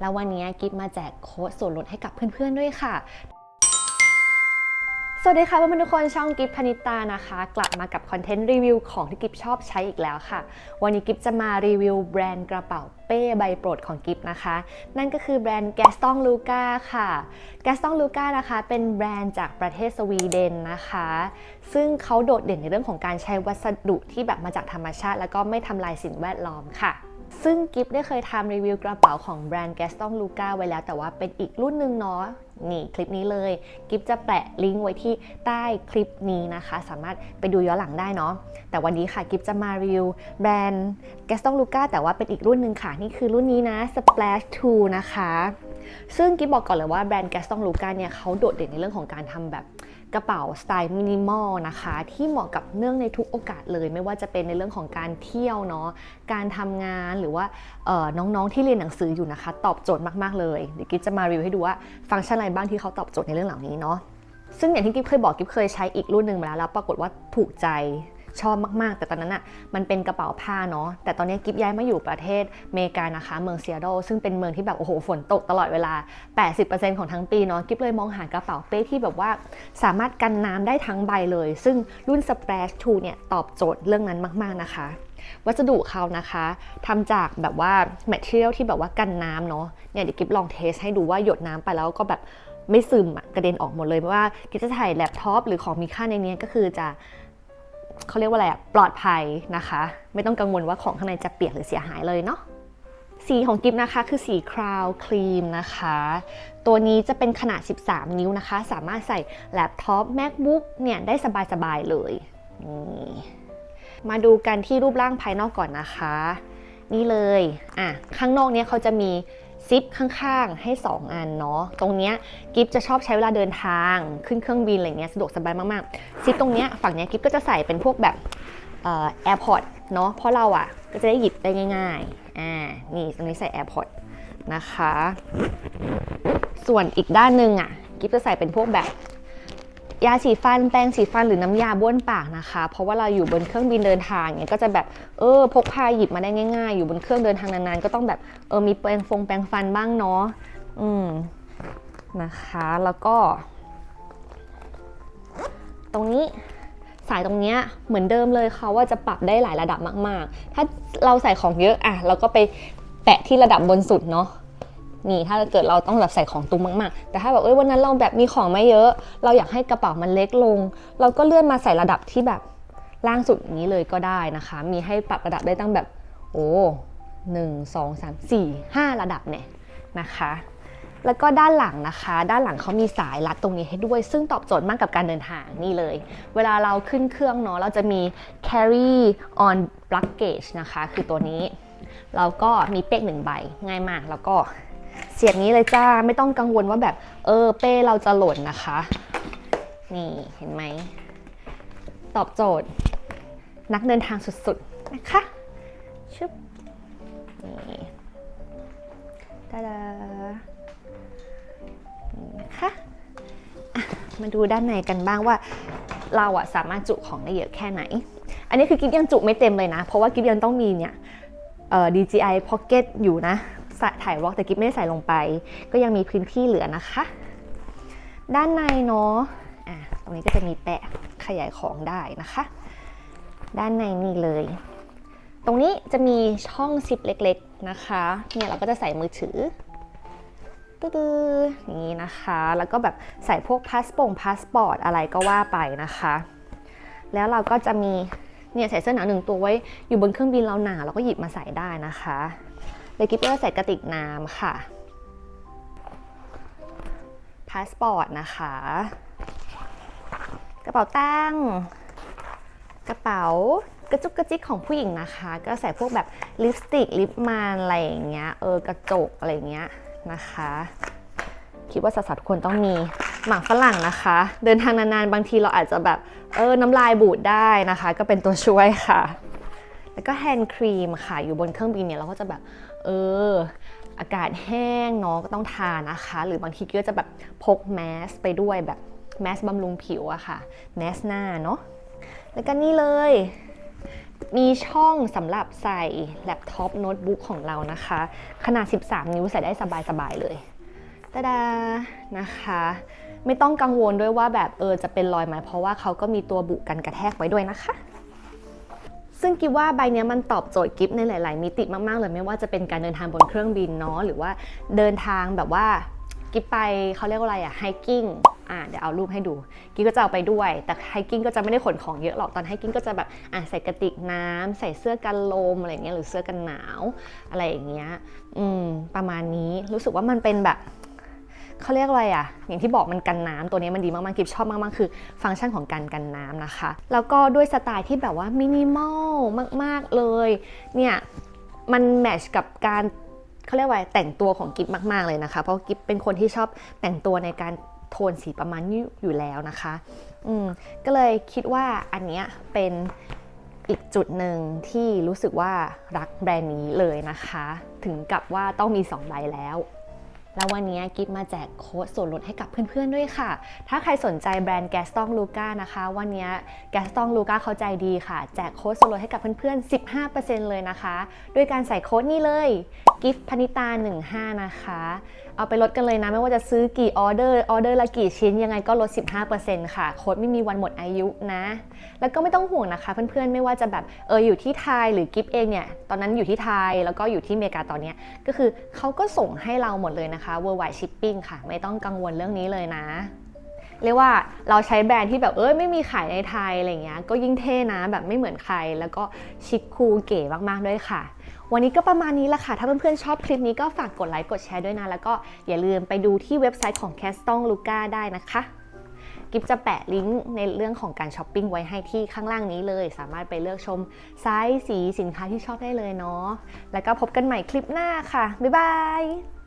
แล้ววันนี้กิ๊ฟมาแจกโค้ดส่วนลดให้กับเพื่อนๆด้วยค่ะสวัสดีค่ะเพื่อนๆทุกคนช่องกิฟพนิตานะคะ กลับมากับคอนเทนต์รีวิวของที่กิฟชอบใช้อีกแล้วค่ะ วันนี้กิฟจะมารีวิวแบรนด์กระเป๋าเป้ใบโปรดของกิฟนะคะ นั่นก็คือแบรนด์ Gaston Luca ค่ะ Gaston Luca นะคะ เป็นแบรนด์จากประเทศสวีเดนนะคะ ซึ่งเขาโดดเด่นในเรื่องของการใช้วัสดุที่แบบมาจากธรรมชาติ แล้วก็ไม่ทำลายสิ่งแวดล้อมค่ะ ซึ่งกิฟได้เคยทำรีวิวกระเป๋าของแบรนด์ Gaston Luca ไว้แล้ว แต่ว่าเป็นอีกรุ่นหนึ่งเนาะนี่คลิปนี้เลย กิฟจะแปะลิงก์ไว้ที่ใต้คลิปนี้นะคะ สามารถไปดูย้อนหลังได้เนาะแต่วันนี้ค่ะกิฟจะมารีวิวแบรนด์ Gaston Luca แต่ว่าเป็นอีกรุ่นหนึ่งค่ะ นี่คือรุ่นนี้นะ Splash 2 นะคะ ซึ่งกิฟบอกก่อนเลยว่าแบรนด์ Gaston Luca เนี่ยเขาโดดเด่นในเรื่องของการทำแบบ กระเป๋าสไตล์มินิมอลนะคะ ที่เหมาะกับเนื่องในทุกโอกาสเลย ไม่ว่าจะเป็นในเรื่องของการเที่ยวเนาะการทำงานหรือว่าน้องๆที่เรียนหนังสืออยู่นะคะ ตอบโจทย์มากๆเลยเดี๋ยวกิ๊จะมารีวิวให้ดูว่าฟังก์ชันอะไรบ้างที่เขาตอบโจทย์ในเรื่องเหล่านี้เนาะซึ่งอย่างที่กิ๊บเคยบอกกิ๊บเคยใช้อีกรุ่นหนึ่งมาแล้วแล้วปรากฏว่าถูกใจ ชอบมากๆ แต่ตอนนั้นอะมันเป็นกระเป๋าผ้าเนาะแต่ตอนนี้กิฟย้ายมาอยู่ประเทศอเมริกานะคะ เมืองเซีแอตเทิลซึ่งเป็นเมืองที่แบบโอ้โหฝนตกตลอดเวลา 80%ของทั้งปีเนาะกิฟเลยมองหากระเป๋าเป้ที่แบบว่าสามารถกันน้ำได้ทั้งใบเลย ซึ่งรุ่น Splash 2เนี่ยตอบโจทย์เรื่องนั้นมาก ๆนะคะวัสดุเขานะคะทำจากแบบว่า material ที่แบบว่ากันน้ำเนาะเนี่ยเดี๋ยวกิฟลองเทสให้ดูว่าหยดน้ำไปแล้วก็แบบไม่ซึมกระเด็นออกหมดเลยเพราะว่ากิฟจะถ่ายแล็ปท็อปหรือของมีค่าในนี้ก็คือจะ เขาเรียกว่าอะไรอะปลอดภัยนะคะ ไม่ต้องกังวลว่าของข้างในจะเปียกหรือเสียหายเลยเนาะสีของกิฟนะคะคือสีคราวครีมนะคะ ตัวนี้จะเป็นขนาด 13 นิ้วนะคะ สามารถใส่แล็ปท็อป macbook เนี่ยได้สบายๆเลยนี่มาดูกันที่รูปร่างภายนอกก่อนนะคะ นี่เลยอะข้างนอกเนี้ยเขาจะมี ซิปข้างๆ ให้ 2 อันเนาะ ตรงเนี้ยกิฟจะชอบใช้เวลาเดินทางขึ้นเครื่องบินอะไรเงี้ยสะดวกสบายมากๆ ซิปตรงเนี้ยฝั่งเนี้ยกิฟก็จะใส่เป็นพวกแบบแอร์พอร์ตเนาะ เพราะเราอะก็จะได้หยิบได้ง่ายๆ อ่า นี่ตรงนี้ใส่แอร์พอร์ตนะคะ ส่วนอีกด้านหนึ่งอะกิฟจะใส่เป็นพวกแบบ ยาสีฟันแปรงสีฟันหรือน้ำยาบ้วนปากนะคะ เพราะว่าเราอยู่บนเครื่องบินเดินทางเนี่ยก็จะแบบเออพกพาหยิบมาได้ง่ายๆ อยู่บนเครื่องเดินทางนานๆ ก็ต้องแบบเออมีแปรงฟงแปรงฟันบ้างเนาะอืมนะคะแล้วก็ ตรงนี้สายตรงเนี้ยเหมือนเดิมเลยค่ะว่าจะปรับได้หลายระดับมาก ๆ ถ้าเราใส่ของเยอะอะเราก็ไปแปะที่ระดับบนสุดเนาะ นี่ถ้าเกิดเราต้องแบบใส่ของตุ้มมากๆ แต่ถ้าแบบเอ้ยวันนั้นเราแบบมีของไม่เยอะ เราอยากให้กระเป๋ามันเล็กลง เราก็เลื่อนมาใส่ระดับที่แบบล่างสุดนี้เลยก็ได้นะคะ มีให้ปรับระดับได้ตั้งแบบโอ้หนึ่งสองสามสี่ห้าระดับเนี่ยนะคะ แล้วก็ด้านหลังนะคะ ด้านหลังเขามีสายรัดตรงนี้ให้ด้วย ซึ่งตอบโจทย์มากกับการเดินทางนี่เลย เวลาเราขึ้นเครื่องเนาะเราจะมี carry on luggage นะคะ คือตัวนี้ เราก็มีเป๊กหนึ่งใบง่ายมากแล้วก็ เสียบนี้เลยจ้าไม่ต้องกังวลว่าแบบ เออเป้เราจะหล่นนะคะ นี่เห็นไหม ตอบโจทย์ นักเดินทางสุดๆนะคะชึบนี่ตาดานี่นะคะะมาดูด้านในกันบ้างว่าเราอะสามารถจุของได้เยอะแค่ไหน อันนี้คือกิ๊ฟยังจุไม่เต็มเลยนะ เพราะว่ากิ๊ฟยังต้องมีเนี่ยเอ่อ DJI Pocket อยู่นะ ถ่ายร็อกแต่กิ๊ฟไม่ได้ใส่ลงไป ก็ยังมีพื้นที่เหลือนะคะ ด้านในเนาะอะตรงนี้ก็จะมีแปะขยายของได้นะคะ ด้านในนี่เลย ตรงนี้จะมีช่องซิปเล็กๆนะคะเนี่ยเราก็จะใส่มือถือตื้อๆอย่างนี้นะคะ แล้วก็แบบใส่พวกพาสปงพาสปอร์ตอะไรก็ว่าไปนะคะ แล้วเราก็จะมีเนี่ยใส่เสื้อหนาวหนึ่งตัวไว้อยู่บนเครื่องบินเราหนาวเราก็หยิบมาใส่ได้นะคะ เลยกิฟก็ใส่กระติกน้ำค่ะ พาสปอร์ตนะคะ กระเป๋าตังค์กระเป๋ากระจุกกระจิกของผู้หญิงนะคะ ก็ใส่พวกแบบลิปสติกลิปมันอะไรอย่างเงี้ย เออกระจกอะไรอย่างเงี้ยนะคะ คิดว่าสาวๆทุกคนต้องมีหมากฝรั่งนะคะ เดินทางนานๆ บางทีเราอาจจะแบบ เออ น้ำลายบูดได้นะคะ ก็เป็นตัวช่วยค่ะ แล้วก็แฮนด์ครีมค่ะ อยู่บนเครื่องบินเนี่ยเราก็จะแบบ เออ อากาศแห้งเนาะก็ต้องทานะคะ หรือบางทีก็จะแบบพกแมสไปด้วยแบบแมสบำรุงผิวอะค่ะ แมสหน้าเนาะ แล้วก็นี่เลย มีช่องสำหรับใส่แล็ปท็อปโน้ตบุ๊กของเรานะคะ ขนาด 13 นิ้วใส่ได้สบายๆเลยตาดา นะคะ ไม่ต้องกังวลด้วยว่าแบบเออจะเป็นรอยไหมเพราะว่าเขาก็มีตัวบุกันกระแทกไว้ด้วยนะคะ ซึ่งกิฟว่าใบเนี้ยมันตอบโจทย์กิฟในหลาย ๆ มิติมาก ๆ เลยไม่ว่าจะเป็นการเดินทางบนเครื่องบินเนาะหรือว่าเดินทางแบบว่ากิฟไปเขาเรียกว่าอะไรอะไฮกิ้งอะเดี๋ยวเอารูปให้ดูกิฟก็จะเอาไปด้วย แต่ไฮกิ้งก็จะไม่ได้ขนของเยอะหรอกตอนไฮกิ้งก็จะแบบอะใส่กระติกน้ำใส่เสื้อกันลมอะไรเงี้ยหรือเสื้อกันหนาวอะไรอย่างเงี้ยอืมประมาณนี้รู้สึกว่ามันเป็นแบบ เขาเรียกอะไรอะอย่างที่บอกมันกันน้ำตัวนี้มันดีมากๆกิฟชอบมากๆ คือ ฟังก์ชันของการกันน้ำนะคะ แล้วก็ด้วยสไตล์ที่แบบว่ามินิมอลมากๆเลย เนี่ยมันแมชกับการเขาเรียกว่าแต่งตัวของกิฟมาก ๆเลยนะคะ เพราะกิฟเป็นคนที่ชอบแต่งตัวในการโทนสีประมาณนี้อยู่แล้วนะคะ อืมก็เลยคิดว่าอันเนี้ยเป็นอีกจุดหนึ่งที่รู้สึกว่ารักแบรนด์นี้เลยนะคะ ถึงกับว่าต้องมี 2 ใบแล้ว แล้ววันนี้กิฟมาแจกโค้ดส่วนลดให้กับเพื่อนๆด้วยค่ะ ถ้าใครสนใจแบรนด์แกสตองลูก้านะคะ วันนี้แกสตองลูก้าเขาใจดีค่ะ แจกโค้ดส่วนลดให้กับเพื่อนๆ 15%เลยนะคะ ด้วยการใส่โค้ดนี้เลย กิฟต์พนิตา 15 นะคะ เอาไปลดกันเลยนะ ไม่ว่าจะซื้อกี่ออเดอร์ ออเดอร์ละกี่ชิ้นยังไงก็ลด 15%ค่ะ โค้ดไม่มีวันหมดอายุนะ แล้วก็ไม่ต้องห่วงนะคะ เพื่อนๆ ไม่ว่าจะแบบเอออยู่ที่ไทยหรือกิฟต์เองเนี่ย ตอนนั้นอยู่ที่ไทยแล้วก็อยู่ที่เมกาตอนเนี้ยก็คือเขาก็ส่งให้เราหมดเลยนะคะ worldwide shipping ค่ะ ไม่ต้องกังวลเรื่องนี้เลยนะเรียกว่าเราใช้แบรนด์ที่แบบเอ้ยไม่มีขายในไทยอะไรเงี้ยก็ยิ่งเท่นะแบบไม่เหมือนใคร แล้วก็ชิคคูลเก๋มากๆด้วยค่ะ วันนี้ก็ประมาณนี้ละค่ะ ถ้าเพื่อนๆชอบคลิปนี้ก็ฝากกดไลค์กดแชร์ด้วยนะ แล้วก็อย่าลืมไปดูที่เว็บไซต์ของ c a s t o n Luca ได้นะคะกิฟจะแปะลิงก์ในเรื่องของการช้อปปิ้งไว้ให้ที่ข้างล่างนี้เลย สามารถไปเลือกชมไซส์สีสินค้าที่ชอบได้เลยเนาะแล้วก็พบกันใหม่คลิปหน้าค่ะ บ๊ายบาย